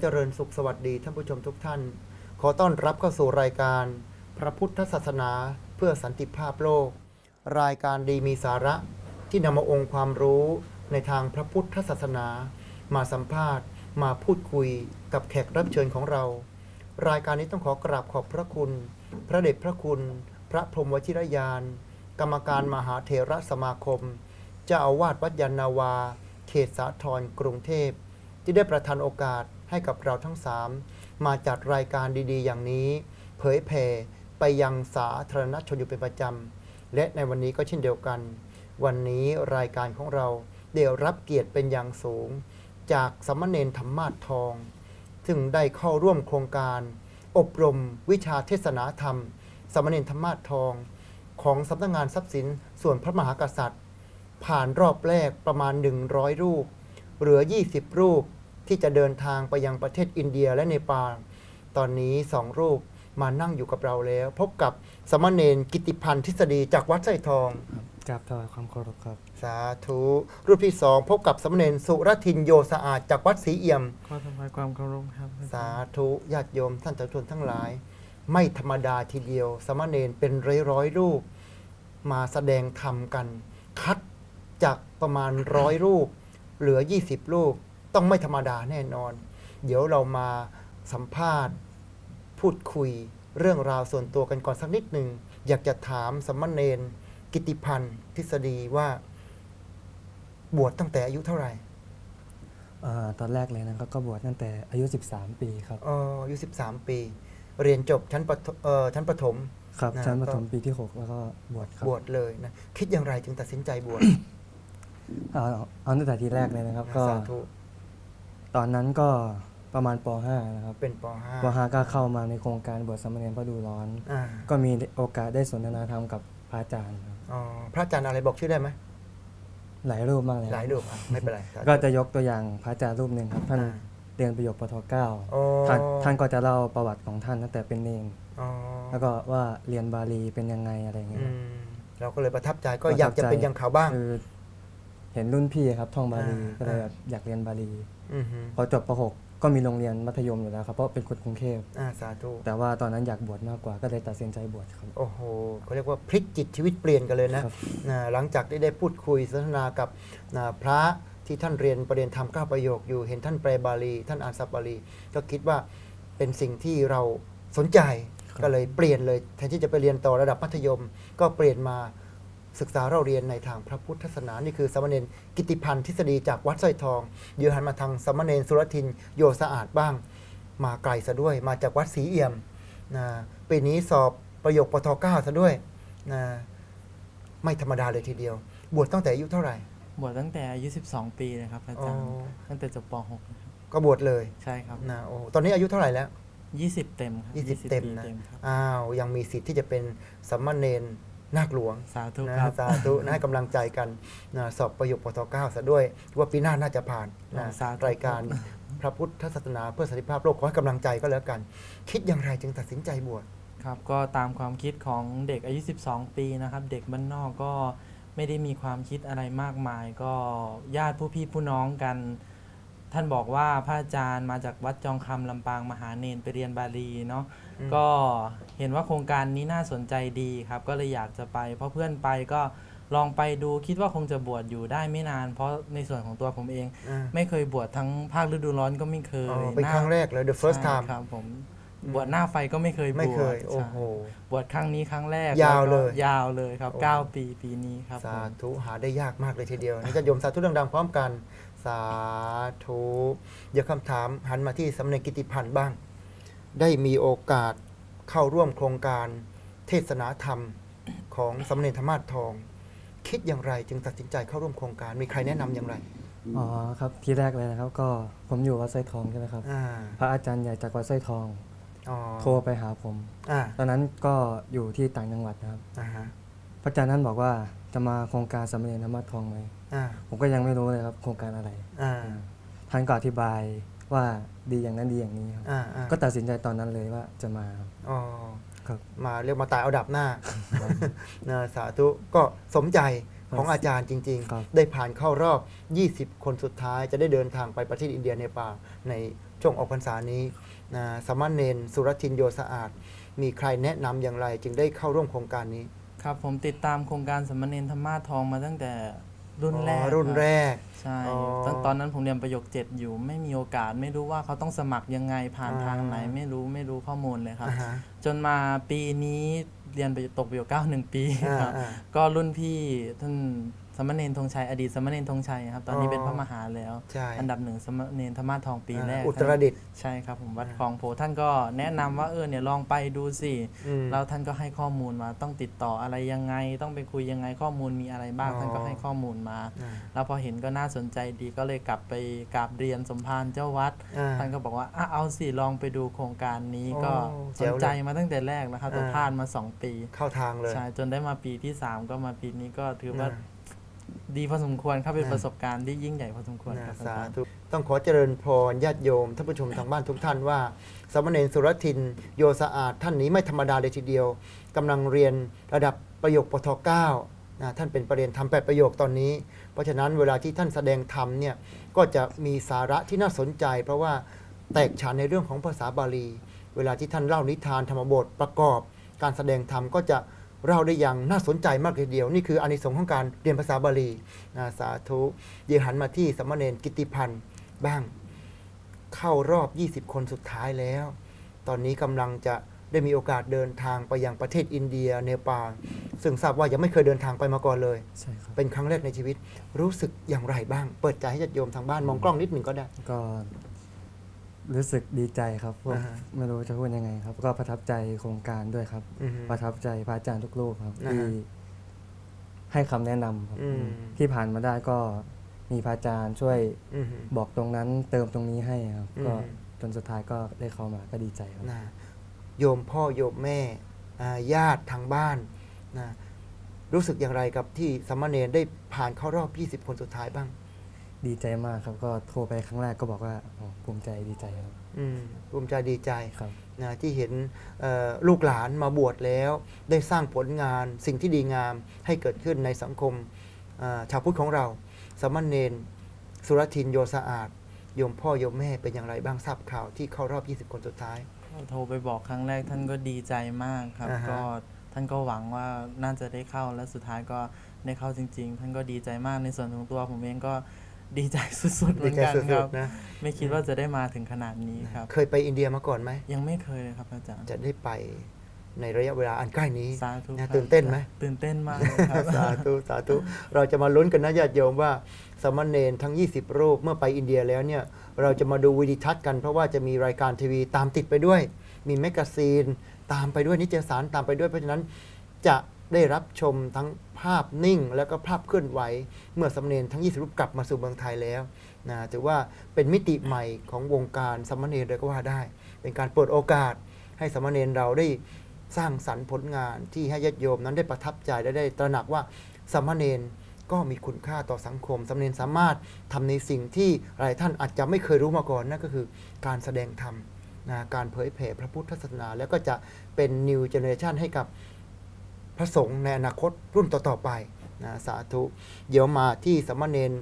เจริญสุขสวัสดีท่านผู้ชมทุกท่าน ขอต้อนรับเข้าสู่รายการ พระพุทธศาสนาเพื่อสันติภาพโลก รายการดีมีสาระ ที่นำมาองค์ความรู้ในทางพระพุทธศาสนา มาสัมภาษณ์ มาพูดคุยกับแขกรับเชิญของเรา รายการนี้ต้องขอกราบขอบพระคุณ พระเดชพระคุณ พระพรหมวชิรยาน กรรมการมหาเถระสมาคมเจ้าอาวาสวัดยานนาวา เขตสาทรกรุงเทพที่ได้ประทานโอกาส ให้กับเราทั้งสามมาจัดรายการดีๆ อย่างนี้ เผยแผ่ไปยังสาธารณชนอยู่เป็นประจำ และในวันนี้ก็เช่นเดียวกัน วันนี้รายการของเราได้รับเกียรติเป็นอย่างสูง จากสามเณรธรรมาสทอง ซึ่งได้เข้าร่วมโครงการ อบรมวิชาเทศนาธรรมสามเณรธรรมาสทอง ของสำนักงานทรัพย์สินส่วนพระมหากษัตริย์ ผ่านรอบแรกประมาณ 100 รูป เหลือ 20 รูป ที่จะเดินทางไปยังประเทศอินเดียและเนปาลตอนนี้สองรูปมานั่งอยู่กับเราแล้ว พบกับสามเณรกิติพันธ์ทฤษฎีจากวัดไส้ทองกราบถวายความเคารพครับ สาธุรูปที่สองพบกับสามเณรสุรทินโยสะอาดจากวัดศรีเอี่ยม ขอถวายความเคารพครับ สาธุญาติโยมท่านสาธุชนทั้งหลาย ไม่ธรรมดาทีเดียวสามเณรเป็นร้อยร้อยๆรูป มาแสดงธรรมกัน คัดจากประมาณร้อยรูป เหลือ 20 รูป ต้องไม่ธรรมดาแน่นอน เดี๋ยวเรามาสัมภาษณ์ พูดคุยเรื่องราวส่วนตัวกันก่อนสักนิดหนึ่ง อยากจะถามสามเณรกิติพันธ์ทฤษฎีว่าบวชตั้งแต่อายุเท่าไหร่อ่าตอนแรกเลยนะครับก็บวชตั้งแต่อายุ 13 ปีครับ อ๋ออายุ 13 ปี เรียนจบชั้นประถเอ่อชั้นประถม ครับนะชั้นประก็ถมปีที่ 6 แล้วก็บวชครับบวชเลยนะ คิดอย่างไรจึงตัดสินใจบวช เอาเอาตั้งแต่ทีแรกเลยนะครับ ก็สาธุ ตอนนั้นก็ประมาณป .5 นะครับเป็นปป .5 ก็เข้ามาในโครงการบวชสามเณรพระดูร้อน .5 อ่าก็มีโอกาสได้สนทนาธรรมกับพระอาจารย์ครับอ๋อพระอาจารย์อะไรบอกชื่อได้ไหมหลายรูปมากเลยหลายรูปอะไม่เป็นไรสาธุก็จะยกตัวอย่างพระอาจารย์รูปหนึ่งครับ ท่านอ่าเรียนประโยคปทเก้าอ๋อท่านท่านก็จะเล่าประวัติของท่านตั้งแต่เป็นเนนอ๋อแล้วก็ว่าเรียนบาลีเป็นยังไงอะไรอย่างเงี้อืย มเราก็เลยประทับใจก็ประทับอยากจะใจเป็นอย่างเขาบ้าง คือเห็นรุ่นพี่ครับท่องบาลีอ่า ก็เลยแบบอยากเรียนบาลีอือฮึ พอจบประหกก็มีโรงเรียนมัธยมอยู่แล้วครับเพราะเป็นคนกรุงเทพอ่าสาธุแต่ว่าตอนนั้นอยากบวชมากกว่าก็เลยตัดสินใจบวชครับ โอ้โหเขาเรียกว่าพลิกจิตชีวิตเปลี่ยนกันเลยนะครับ นะหลังจากที่ได้พูดคุยสนทนากับนะพระที่ท่านเรียนประเด็นธรรมเก้าประโยคอยู่เห็นท่านแปลบาลี ท่านอ่านซับบาลี ก็คิดว่าเป็นสิ่งที่เราสนใจครับก็เลยเปลี่ยนเลยแทนที่จะไปเรียนต่อระดับมัธยม ก็เปลี่ยนมา ศึกษาเราเรียนในทางพระพุทธศาสนา นี่คือสามเณรกิติพันธ์ทฤษฎีจากวัดสร้อยทอง เดี๋ยวหันมาทางสามเณรสุรทินโยสะอาดบ้าง มาไกลซะด้วย มาจากวัดศรีเอี่ยมนะปีนี้สอบประโยคปทเก้าซะด้วยนะไม่ธรรมดาเลยทีเดียว บวชตั้งแต่อายุเท่าไหร่ บวชตั้งแต่อายุ 12 ปีเลยครับอาอ๋อจารย์ตั้งแต่จบป .6 นะครับก็บวชเลยใช่ครับนะโอ้ตอนนี้อายุเท่าไหร่แล้ว 20 เต็มครับ20 เต็มปีนะครับอ้าวยังมีสิทธิ์ที่จะเป็นสัมมาเนน นาคหลวงสาธุนะครับ สาธุนะให้กำลังใจกันนะสอบประโยคปทเก้าซะด้วยว่าปีหน้าน่าจะผ่านนะสาธุ รายการพระพุทธศาสนาเพื่อสันติภาพโลกขอให้กำลังใจก็แล้วกัน คิดอย่างไรจึงตัดสินใจบวช ครับก็ตามความคิดของเด็กอายุ 12 ปีนะครับ เด็กบ้านนอกก็ไม่ได้มีความคิดอะไรมากมาย ก็ญาติผู้พี่ผู้น้องกัน ท่านบอกว่าพระอาจารย์มาจากวัดจองคำลำปางมหาเนนไปเรียนบาลีเนาะอืม ก็เห็นว่าโครงการนี้น่าสนใจดีครับ ก็เลยอยากจะไป เพราะเพื่อนไปก็ลองไปดูคิดว่าคงจะบวชอยู่ได้ไม่นาน เพราะในส่วนของตัวผมเอง อ่า ไม่เคยบวชทั้งภาคฤดูร้อนก็ไม่เคยอ๋อเป็นหาครั้งแรกเลย the first ใช่ time ครับผมบวชหน้าไฟก็ไม่เคยบวชไม่เคยใช่โอ้โหบวชครั้งนี้ครั้งแรกยาวแก็เลยยาวเลยครับ โอ้เก้าปีปีนี้ครับสาผมธุหาได้ยากมากเลยทีเดียวนี่จะโยมสาธุดังๆพร้อมกัน สาธุ เดี๋ยวคำถามหันมาที่สำเน็จกิติพันธ์บ้าง ได้มีโอกาสเข้าร่วมโครงการเทศนาธรรมของสำเน็จธรรมาสทอง คิดอย่างไรจึงตัดสินใจเข้าร่วมโครงการ มีใครแนะนำอย่างไร อ๋อครับที่แรกเลยนะครับ ก็ผมอยู่วัดไส้ทองใช่ไหมครับ อ่า พระอาจารย์ใหญ่จากวัดไส้ทอง อ๋อโทรไปหาผม อ่าตอนนั้นก็อยู่ที่ต่างจังหวัดนะครับ อ่าฮะพระอาจารย์นั้นบอกว่าจะมาโครงการสามเณรธรรมะทองไหมอ่าผมก็ยังไม่รู้เลยครับโครงการอะไร อ่าท่านก็อธิบาย ว่าดีอย่างนั้นดีอย่างนี้ครับ อ่าอ่าก็ตัดสินใจตอนนั้นเลยว่าจะมาครับอ๋อครับ มาเรียกมาตายเอาดับหน้านะสาธุก็สมใจของอาจารย์จริง ครับ ๆ ได้ผ่านเข้ารอบ 20 คนสุดท้ายจะได้เดินทางไปประเทศอินเดียเนปาลในช่วงออกพรรษานี้นะสามเณรสุรทินโยสะอาด มีใครแนะนำอย่างไร จึงได้เข้าร่วมโครงการนี้ ครับผมติดตามโครงการสมณเณรธรรมาสทองมาตั้งแต่ รุ่นแรกอ๋อรุ่นคบแรก ใช่อ๋อตอนตอนนั้นผมเรียนประโยคเจ็ดอยู่ ไม่มีโอกาสไม่รู้ว่าเขาต้องสมัครยังไงผ่านอ่าทางไหน ไม่รู้ไม่รู้ข้อมูลเลยครับ อ่าฮะ จนมาปีนี้เรียนไปตกประโยคเก้าหนึ่งปีอ่าครับ อ่า ก็รุ่นพี่ท่านส มณเณรธงชัยอดีตสมณเณรธงชัยครับตอนนี้อ๋อเป็นพระมหาแล้ว ใช่อันดับหนึ่งสมณเณรธรรมาสทองปีแรกอ่าอุตรดิตถ์ ใช่ครับผมวัดอ่าคลองโพท่านก็แนะนำว่าเออเนี่ยลองไปดูสิอืม แล้วท่านก็ให้ข้อมูลมาต้องติดต่ออะไรยังไง ต้องไปคุยยังไงข้อมูลมีอะไรบ้าง อ๋อ ท่านก็ให้ข้อมูลมาอ่าแล้วพอเห็นก็น่าสนใจดีก็เลยกลับไปกราบเรียนสมภารเจ้าวัด อ่า ท่านก็บอกว่าอะเอาสิลองไปดูโครงการนี้โอ้ก็แจ๋สวนเลยใจมาตั้งแต่แรกแล้วครับแต่อ่า พลาดมาสองปี เข้าทางเลย ใช่จนได้มาปีที่สามก็มาปีนี้ก็ถือว่าอ่า ดีพอสมควรครับเป็นอ่าประสบการณ์ที่ยิ่งใหญ่พอสมควรนะครับสาอาจารย์ธุต้องขอเจริญพรญาติโยมท่านผู้ชมทางบ้านทุกท่านว่าสามเณรสุรทิน โยสะอาดท่านนี้ไม่ธรรมดาเลยทีเดียวกำลังเรียนระดับประโยคปท9นะท่านเป็นประเด็นทำแปดประโยคตอนนี้ เพราะฉะนั้นเวลาที่ท่านแสดงธรรมเนี่ยก็จะมีสาระที่น่าสนใจ เพราะว่าแตกฉานในเรื่องของภาษาบาลี เวลาที่ท่านเล่านิทานธรรมบทประกอบ การแสดงธรรมก็จะ เล่าได้อย่างน่าสนใจมากทีเดียว นี่คืออานิสงส์ของการเรียนภาษาบาลีนะสาธุเดี๋ยวหันมาที่สามเณรกิตติพันธ์บ้าง เข้ารอบ 20 คนสุดท้ายแล้ว ตอนนี้กำลังจะได้มีโอกาสเดินทางไปยังประเทศอินเดียเนปาลซึ่งทราบว่ายังไม่เคยเดินทางไปมาก่อนเลยใช่ครับเป็นครั้งแรกในชีวิต รู้สึกอย่างไรบ้าง เปิดใจให้ญาติโยมทางบ้านมองกล้องนิดหนึ่งก็ได้ก็ รู้สึกดีใจครับพวกอ่าฮะไม่รู้จะพูดยังไงครับ ก็ประทับใจโครงการด้วยครับ อือฮึประทับใจพระอาจารย์ทุกรูปครับ อ่าฮะที่ให้คำแนะนำครับอืม ที่ผ่านมาได้ก็มีพระอาจารย์ช่วยอือฮึ บอกตรงนั้นเติมตรงนี้ให้ครับ อืม ก็จนสุดท้ายก็ได้เข้ามาก็ดีใจครับ นะโยมพ่อโยมแม่อ่าญาติทางบ้านนะรู้สึกอย่างไรกับที่สามเณรได้ผ่านเข้ารอบ 20 คนสุดท้ายบ้าง ดีใจมากครับ ก็โทรไปครั้งแรกก็บอกว่าอ๋อภูมิใจดีใจครับ อืมภูมิใจดีใจครับ นะที่เห็นเอ่อลูกหลานมาบวชแล้ว ได้สร้างผลงานสิ่งที่ดีงามให้เกิดขึ้นในสังคมอ่าชาวพุทธของเรา สามเณรสุรทินโยสะอาด โยมพ่อโยมแม่เป็นอย่างไรบ้างทราบข่าวที่เข้ารอบ 20 คนสุดท้าย โทรไปบอกครั้งแรกท่านก็ดีใจมากครับ อ่าฮะ ก็ท่านก็หวังว่าน่าจะได้เข้าและสุดท้ายก็ได้เข้าจริง ๆ ท่านก็ดีใจมากในส่วนของตัวผมเองก็ ดีใจสุดๆเหมืดีอนใจกันสุครัดบๆนะ ไม่คิดว่าจะได้มาถึงขนาดนี้ครับ เคยไปอินเดียมาก่อนไหม ยังไม่เคยเลยครับอาจารย์จะได้ไปในระยะเวลาอันใกล้นี้สาธุนะครับตื่นเต้นไหม ตื่นเต้นมากเลยครับ สาธุ สาธุ เราจะมาลุ้นกันนะญาติโยมว่าสามเณรทั้ง 20 รูปเมื่อไปอินเดียแล้วเนี่ยเราจะมาดูวิดีทัศน์กัน เพราะว่าจะมีรายการทีวีตามติดไปด้วย มีแมกกาซีนตามไปด้วยนิตยสารตามไปด้วยเพราะฉะนั้นจะ ได้รับชมทั้งภาพนิ่ง แล้วก็ภาพเคลื่อนไหว เมื่อสามเณรทั้ง 20 รูปกลับมาสู่เมืองไทยแล้วนะถือว่าเป็นมิติใหม่ของวงการสามเณรเลยก็ว่าได้ เป็นการเปิดโอกาสให้สามเณรเราได้สร้างสรรค์ผลงานที่ให้ญาติโยมนั้นได้ประทับใจและได้ตระหนักว่าสามเณรก็มีคุณค่าต่อสังคมสามเณรสามารถทำในสิ่งที่หลายท่านอาจจะไม่เคยรู้มาก่อนนั่นก็คือการแสดงธรรมนะการเผยแผ่พระพุทธศาสนา แล้วก็จะเป็น new generation ให้กับ ระสงฆ์ในอนาคตรุ่นต่อๆไปนะสาธุเดี๋ยวมาที่สามเณร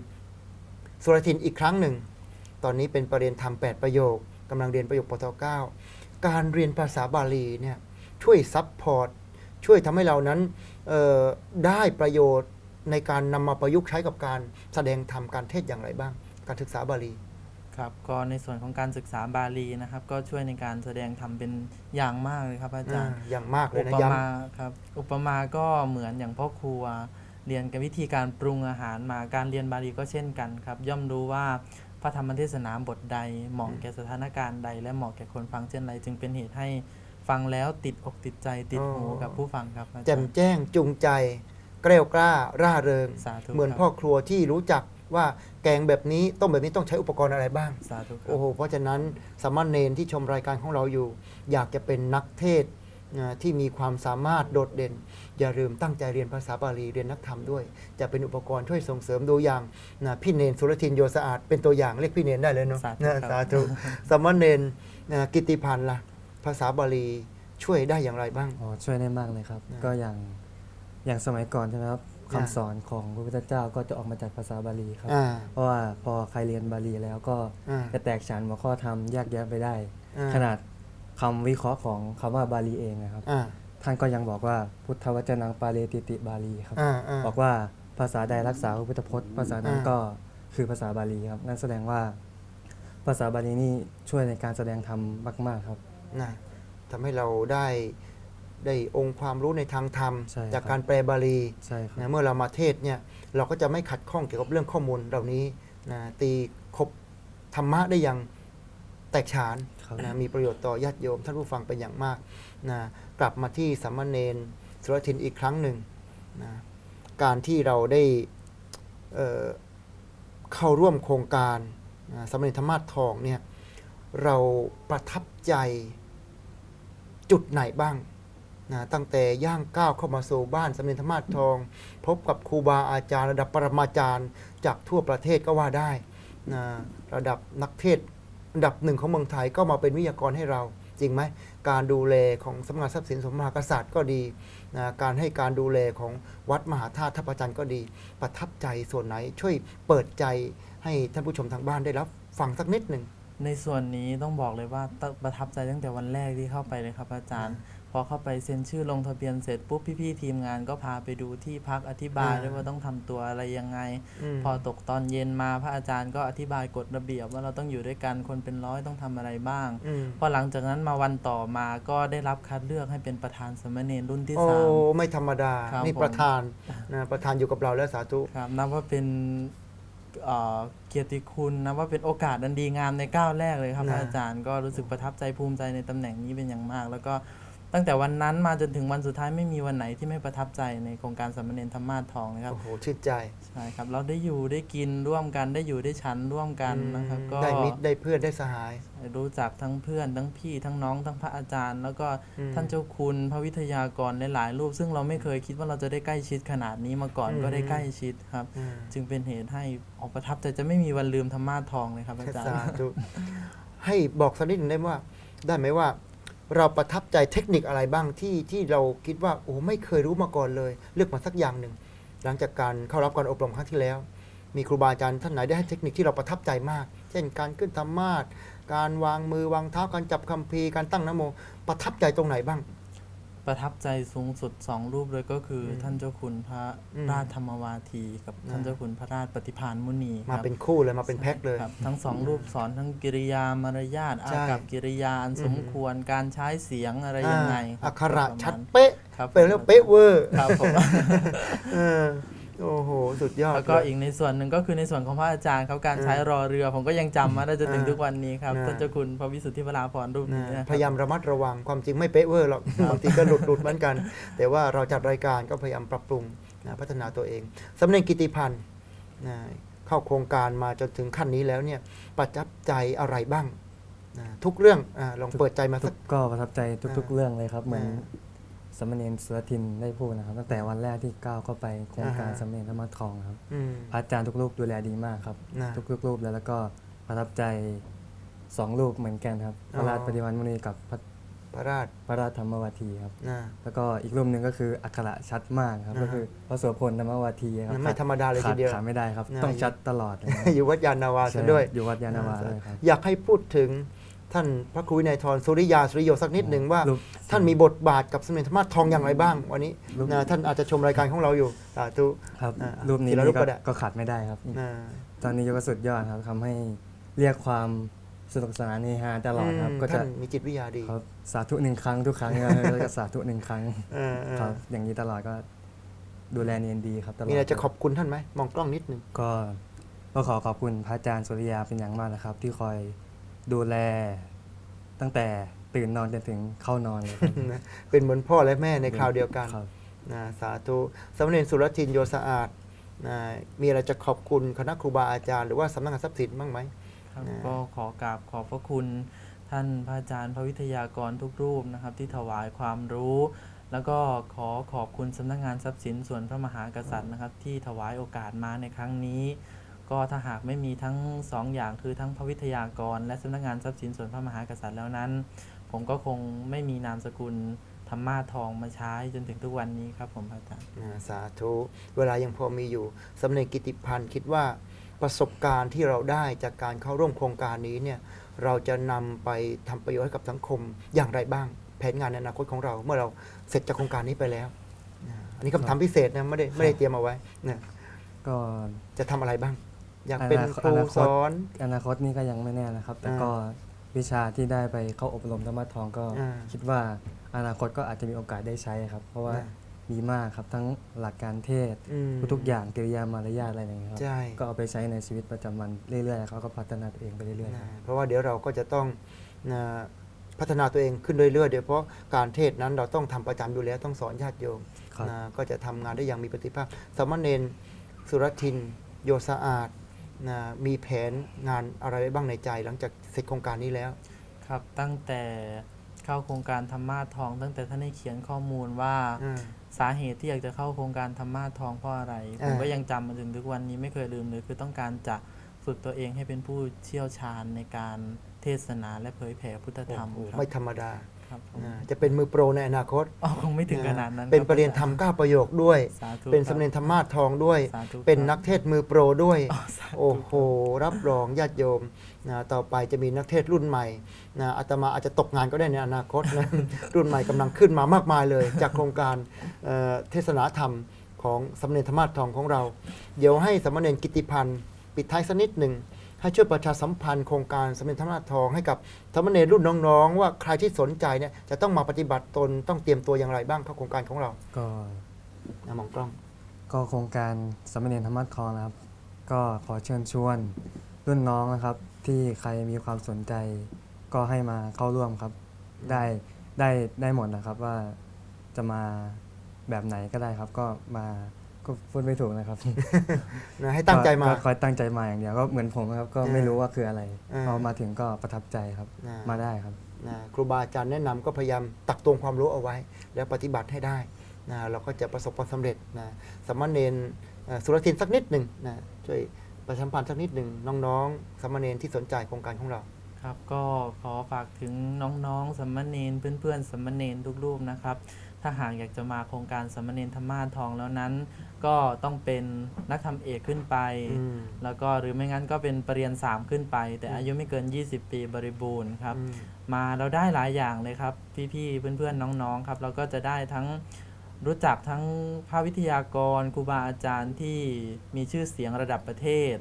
สุรทินอีกครั้งหนึ่ง ตอนนี้เป็นประเรียนธรรม8ประโยคกำลังเรียนประโยคปท9การเรียนภาษาบาลีเนี่ยช่วยซับพอร์ตช่วยทำให้เรานั้นได้ประโยชน์ในการนำมาประยุกต์ใช้กับการแสดงธรรมการเทศอย่างไรบ้าง การศึกษาบาลี ครับก็ในส่วนของการศึกษาบาลีนะครับ ก็ช่วยในการแสดงทำเป็นอย่างมากเลยครับ อาจารย์อ่าอย่างมากเลยอุนะปย้มาครับอุปมาก็เหมือนอย่างพ่อครัว เรียนกันวิธีการปรุงอาหารมาการเรียนบาลีก็เช่นกันครับ ย่อมรู้ว่าพระธรรมเทศนาบทใดเหมาะแก่สถานการณ์ใด และเหมาะแก่คนฟังเช่นไรจึงเป็นเหตุให้ฟังแล้วติดอกติดใจติดหูกับผู้ฟังครับอาำจาแจ่มรย์แจ้งจูงใจ เกลียวกล้าร่าเริงสาธุเหมือนครับพ่อครัวที่รู้จัก ว่าแกงแบบนี้ต้มแบบนี้ต้องใช้อุปกรณ์อะไรบ้าง สาธุครับ โอ้โห เพราะฉะนั้นสามเณรที่ชมรายการของเราอยู่ อยากจะเป็นนักเทศน์นะที่มีความสามารถโดดเด่น อย่าลืมตั้งใจเรียนภาษาบาลีเรียนนักธรรมด้วย จะเป็นอุปกรณ์ช่วยส่งเสริมดูอย่างนะพี่เนนสุรทินโยสะอาดเป็นตัวอย่างเรียกพี่เนนได้เลยเนาะสาธุนะครับสาธุสามเณรนะกิตติพันธ์ล่ะภาษาบาลีช่วยได้อย่างไรบ้าง อ๋อช่วยได้มากเลยครับนะก็อย่างอย่างสมัยก่อนใช่ไหมครับ คำสอนของพระพุทธเจ้าก็จะออกมาจากภาษาบาลีครับ อ่า เพราะว่าพอใครเรียนบาลีแล้วก็อ่าจะแตกฉานหัวข้อธรรมแยกแยะไปได้ อ่า ขนาดคำวิเคราะห์ของคำว่าบาลีเองนะครับ อ่า ท่านก็ยังบอกว่าพุทธวจนังปาเลติติบาลีครับ อ่าอ่าบอกว่าภาษาใดรักษาพระพุทธพจน์ภาษานั้นอ่า ก็คือภาษาบาลีครับนั่นแสดงว่าภาษาบาลีนี่ช่วยในการแสดงธรรมมาก ๆ ครับ นะทำให้เราได้ ได้องค์ความรู้ในทางธรรม ใช่ครับ จากการแปลบาลีใช่ครับ นะเมื่อเรามาเทศน์เนี่ยเราก็จะไม่ขัดข้องเกี่ยวกับเรื่องข้อมูลเหล่านี้นะตีครบธรรมะได้อย่างแตกฉานครับ นะมีประโยชน์ต่อญาติโยมท่านผู้ฟังเป็นอย่างมากนะกลับมาที่สัมมาเนนสุรทินอีกครั้งหนึ่งนะการที่เราได้เอ่อเข้าร่วมโครงการนะสัมมาเนนธรรมาสทองเนี่ยเราประทับใจจุดไหนบ้าง นะตั้งแต่ย่างก้าวเข้ามาสู่บ้านสมเด็จธรรมาสทอง พบกับครูบาอาจารย์ระดับปรมาจารย์ จากทั่วประเทศก็ว่าได้นะระดับนักเทศน์อันดับหนึ่งของเมืองไทยก็มาเป็นวิทยากรให้เราจริงไหมการดูแลของสำนักงานทรัพย์สินสมมหากษัตริย์ก็ดีนะการให้การดูแลของวัดมหาธาตุทัพประจันทร์ก็ดี ประทับใจส่วนไหนช่วยเปิดใจให้ท่านผู้ชมทางบ้านได้รับฟังสักนิดหนึ่งในส่วนนี้ต้องบอกเลยว่าประทับใจตั้งแต่วันแรกที่เข้าไปเลยครับอาจารย์ พอเข้าไปเซ็นชื่อลงทะเบียนเสร็จปุ๊บพี่ๆทีมงานก็พาไปดูที่พักอธิบายอ่าด้วยว่าต้องทำตัวอะไรยังไงมพอตกตอนเย็นมาพระอาจารย์ก็อธิบายกฎระเบียบว่าเราต้องอยู่ด้วยกันคนเป็นร้อยต้องทำอะไรบ้างอืมพอหลังจากนั้นมาวันต่อมาก็ได้รับคัดเลือกให้เป็นประธานสามเณรรุ่นที่โอ้สามไม่ธรรมดาครับนี่ผมประธานนะประธานอยู่กับเราแล้วสาธุครับนับว่าเป็นเอ่อเกียรติคุณนับว่าเป็นโอกาสอันดีงามในก้าวแรกเลยครับนะพระอาจารย์ก็รู้สึกประทับใจภูมิใจในตำแหน่งนี้เป็นอย่างมาก แล้วก็ ตั้งแต่วันนั้นมาจนถึงวันสุดท้ายไม่มีวันไหนที่ไม่ประทับใจในโครงการสามเณรธรรมาสทองนะครับ โอ้โหชื่นใจ ใช่ครับ เราได้อยู่ได้กินร่วมกันได้อยู่ได้ฉันร่วมกันนะครับอืมก็ได้มิตรได้เพื่อนได้สหาย รู้จักทั้งเพื่อนทั้งพี่ทั้งน้องทั้งพระอาจารย์ แล้วก็อืมท่านเจ้าคุณพระวิทยากรหลายๆรูป ซึ่งเราไม่เคยคิดว่าเราจะได้ใกล้ชิดขนาดนี้มาก่อนอืมก็ได้ใกล้ชิดครับอืมจึงเป็นเหตุให้ออกประทับใจจะไม่มีวันลืมธรรมาสทองเลยครับอาจารสาย์ธุให้บอกสักนิดหนึ่งได้ว่าได้ไหมว่า เราประทับใจเทคนิคอะไรบ้างที่ที่เราคิดว่าโอ้ไม่เคยรู้มาก่อนเลย เลือกมาสักอย่างหนึ่งหลังจากการเข้ารับการอบรมครั้งที่แล้ว มีครูบาอาจารย์ท่านไหนได้ให้เทคนิคที่เราประทับใจมาก เช่นการขึ้นธรรมาสการวางมือวางเท้าการจับคัมภีร์การตั้งนโมประทับใจตรงไหนบ้าง ประทับใจสูงสุดสองรูปเลยก็คืออมท่านเจ้าคุณพระอืมราชธรรมวาที กับท่านอ่าเจ้าคุณพระราชปฏิภาณมุนีคมารับเป็นคู่เลยมาเป็นแพ็คเลย ครับทั้งสองรูปสอนทั้งกิริยามารยาทอาใช่กับกิริยาอันอืมสมควรการใช้เสียงอะไรยังไงอ่าอักขระปมณชัดเป๊ะ ครับ เป็นแล้วเป๊ะเวอร์ครับผม เออ โอ้โห สุดยอดแล้วก็เลยอีกในส่วนหนึ่งก็คือในส่วนของพระอาจารย์ครับการใช้รอเรือ ผมก็ยังจำมาได้จนถึงอ่าทุกวันนี้ครับนะท่านเจ้าคุณพระวิสุทธิพระราพรรูปนี้นะนะครับพยายามระมัดระวังความจริงไม่เป๊ะเวอร์หรอกบางทีก็หลุดหลุดเหมือนกัน แต่ว่าเราจัดรายการก็พยายามปรับปรุงนะพัฒนาตัวเองสำเร็จกิติพันธ์นะเข้าโครงการมาจนถึงขั้นนี้แล้วเนี่ยประทับใจอะไรบ้างนะทุกเรื่องอาลองเปิดใจมาสักก็ประทับใจทุกๆอ่าเรื่องเลยครับเหมือนอ่า สามเณรสุรทินได้พูดนะครับ ตั้งแต่วันแรกที่ก้าวเข้าไปโครงการอ่าฮะสามเณรธรรมทองครับอืมพระอาจารย์ทุกรูปดูแลดีมากครับนะทุกๆรูปเลยแล้วก็ประทับใจสองรูปเหมือนกันครับ พระราชอ๋อปฏิวัติมุนีกับพระพระราชพระราชธรรมวาทีครับนะแล้วก็อีกรูปหนึ่งก็คืออักขระชัดมากครับอ่าฮะก็คือพระโสพลธรรมวาทีครับไม่ธรรมดาเลยขาทีดเดียวขาดไม่ได้ครับนะต้องชัดตลอดเลยครับอยู่วัดยานนาวาซะใช่ด้วย อยู่วัดยานนาวาด้วยครับ อยากให้พูดถึง ท่านพระครูวินัยทรสุริยาสุริโยสักนิดหนึ่งว่ารูปท่านมีบทบาทกับสมเด็จธรรมะทองอย่างไรบ้าง วันนี้รูปนะท่านอาจจะชมรายการของเราอยู่สาธุครับอ่ารูปนี้ทีละรูปนี่ก็ก็ได้ก็ขาดไม่ได้ครับนะตอนนี้ก็สุดยอดครับทำให้เรียกความสนุกสนานเฮฮาตลอดครับมก็จะท่านมีจิตวิทยาดีครับสาธุหนึ่งครั้งทุกครั้งครับแล้วก็สาธุหนึ่งครั้งเออเออครับอย่างนี้ตลอดก็ดูแลเนียนดีครับตลอดมีอะไรจะขอบคุณท่านไหมมองกล้องนิดหนึ่งก็ก็ขอขอบคุณพระอาจารย์สุริยาเป็นอย่างมากนะครับ ที่คอย ดูแล ตั้งแต่ตื่นนอนจนถึงเข้านอนเลยครับ นะเป็นเหมือนพ่อและแม่ในคราวเดียวกันครับ นะสาธุสมเด็จสุรทินโยสะอาดนะมีอะไรจะขอบคุณคณะครูบาอาจารย์หรือว่าสำนักงานทรัพย์สินบ้างไหม ครับนะ ก็ขอกราบขอบพระคุณท่านพระอาจารย์พระวิทยากรทุกรูปนะครับ ที่ถวายความรู้ แล้วก็ขอขอบคุณสำนักงานทรัพย์สินส่วนพระมหากษัตริย์นะครับ ที่ถวายโอกาสมาในครั้งนี้ ก็ถ้าหากไม่มีทั้งสองอย่างคือทั้งพระวิทยากร และสำนักงานทรัพย์สินส่วนพระมหากษัตริย์แล้วนั้น ผมก็คงไม่มีนามสกุลธรรมาทองมาใช้จนถึงทุกวันนี้ครับผมพระอาจารย์อ่าสาธุ เวลายังพอมีอยู่สำเร็จกิติพันธ์คิดว่าประสบการณ์ที่เราได้จากการเข้าร่วมโครงการนี้เนี่ยเราจะนำไปทำประโยชน์ให้กับสังคมอย่างไรบ้าง แผนงานในอนาคตของเราเมื่อเราเสร็จจากโครงการนี้ไปแล้วอ่าอันนี้คำถามพิเศษนะไม่ได้ไม่ได้เตรียมเอาไว้นะก็จะทำอะไรบ้าง อยากเป็นอนาคตครูอนาคตสอนอนาคตนี่ก็ยังไม่แน่นะครับ แต่อ่าก็วิชาที่ได้ไปเข้าอบรมธรรมะทองก็อ่าคิดว่าอนาคตก็อาจจะมีโอกาสได้ใช้ครับ เพราะว่าอ่ามีมากครับทั้งหลักการเทศน์อืมทุกๆอย่างกิริยามารยาทอะไรอย่างเงี้ยครับใช่ก็เอาไปใช้ในชีวิตประจำวันเรื่อยๆแล้วเขาก็พัฒนาตัวเองไปเรื่อยๆคนะรับเพราะว่าเดี๋ยวเราก็จะต้องนะพัฒนาตัวเองขึ้นเรื่อยๆเดี๋ยวเพราะการเทศน์นั้นเราต้องทำประจำอยู่แล้วต้องสอนญาติโยมครับนะก็จะทำงานได้อย่างมีประสิทธิภาพสามเณรสุรทิน โยสะอาด นะมีแผนงานอะไรไว้บ้างในใจหลังจากเสร็จโครงการนี้แล้ว ครับตั้งแต่เข้าโครงการธรรมาทอง ตั้งแต่ท่านได้เขียนข้อมูลว่าอ่า สาเหตุที่อยากจะเข้าโครงการธรรมาทองเพราะอะไรผมอ่าก็ยังจำมาถึงทุกวันนี้ไม่เคยลืมเลยคือต้องการจะฝึกตัวเองให้เป็นผู้เชี่ยวชาญในการเทศนาและเผยแผ่พุทธธรรมโอ้โหครับ ไม่ธรรมดา ครับผมนะจะเป็นมือโปรในอนาคตอ๋อคงไม่ถึงขนาดนั้นเป็นคบประเรียนธรรมเก้าประโยคด้วย สาธุเป็นครับสำเนียงธรรมาสทองด้วย สาธุเป็นครับนักเทศน์มือโปรด้วย อ๋อสาธุ โอ้โห รับรองญาติโยมนะต่อไปจะมีนักเทศน์รุ่นใหม่นะอาตมาอาจจะตกงานก็ได้ในอนาคตนะ รุ่นใหม่กำลังขึ้นมามากมายเลย จากโครงการเอ่อเทศนาธรรมของสำเนียงธรรมาสทองของเรา เดี๋ยวให้สามเณรกิติพันธ์ปิดท้ายสักนิดหนึ่ง ให้ช่วยประชาสัมพันธ์โครงการสำเร็จธรรมนาถทองให้กับสามเณรรุ่นน้องๆ ว่าใครที่สนใจเนี่ยจะต้องมาปฏิบัติตนต้องเตรียมตัวอย่างไรบ้างเข้าโครงการของเราก็นะมองกล้อง ก็โครงการสามเณรธรรมะทองนะครับ ก็ขอเชิญชวนรุ่นน้องนะครับ ที่ใครมีความสนใจ ก็ให้มาเข้าร่วมครับ ได้ได้ได้หมดนะครับว่าจะมาแบบไหนก็ได้ครับก็มา ก็พูดไม่ถูกนะครับ นะให้ตั้งใจมา ก็ก็คอยตั้งใจมาอย่างเดียวก็เหมือนผมครับก็ไม่อ่ารู้ว่าคืออะไรอ่าพอมาถึงก็ประทับใจครับนะมาได้ครับ นะครูบาอาจารย์แนะนำก็พยายามตักตวงความรู้เอาไว้ แล้วปฏิบัติให้ได้นะเราก็จะประสบความสำเร็จนะสามเณรเอ่อสุรทินสักนิดหนึ่งนะช่วยประชาสัมพันธ์สักนิดหนึ่งน้องๆสามเณรที่สนใจโครงการของเรา ครับก็ขอฝากถึงน้องๆสัมมเนนเพื่อนๆสัมมเนนทุกรูปนะครับ ถ้าหากอยากจะมาโครงการสัมมเนนธรรมาทองแล้วนั้น ก็ต้องเป็นนักทำเอกขึ้นไปอืมแล้วก็หรือไม่งั้นก็เป็นปรริญญาสามขึ้นไป แต่อืมอายุไม่เกิน 20 ปีบริบูรณ์ครับอืมมาเราได้หลายอย่างเลยครับ พี่ๆเพื่อนๆน้องๆครับ เราก็จะได้ทั้งรู้จักทั้งภาควิทยากรครูบาอาจารย์ที่มีชื่อเสียงระดับประเทศ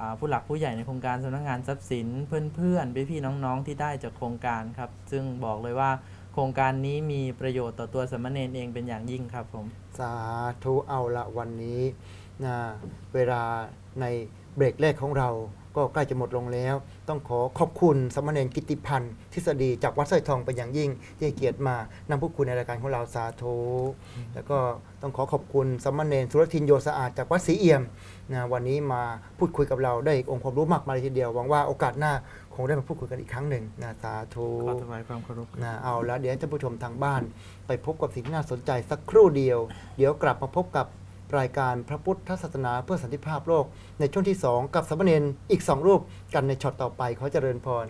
อ่าผู้หลักผู้ใหญ่ในโครงการสำนักงานทรัพย์สินเพื่อนๆพี่ๆน้องๆที่ได้จากโครงการครับ ซึ่งบอกเลยว่า โครงการนี้มีประโยชน์ต่อตัวสมณเณรเองเป็นอย่างยิ่งครับผมสาธุเอาละวันนี้นะเวลาในเบรกแรกของเรา ก็ใกล้จะหมดลงแล้ว ต้องขอขอบคุณสามเณรกิติพันธ์ทฤษฎีจากวัดสร้อยทองเป็นอย่างยิ่งที่ให้เกียรติมานำพูดคุยในรายการของเราสาธุแล้วก็ต้องขอขอบคุณสามเณรสุรทินโยสะอาดจากวัดศรีเอี่ยมนะวันนี้มาพูดคุยกับเราได้องค์ความรู้มากมายเลยทีเดียวหวังว่าโอกาสหน้าคงได้มาพูดคุยกันอีกครั้งหนึ่งนะสาธุขอถวายความเคารพนะเอาละเดี๋ยวท่านผู้ชมทางบ้าน ไปพบกับสิ่งที่น่าสนใจสักครู่เดียว เดี๋ยวกลับมาพบกับ รายการพระพุทธศาสนาเพื่อสันติภาพโลก ในช่วงที่ 2 กับสมณเณรอีก 2 รูปกันในช็อตต่อไปขอเจริญพร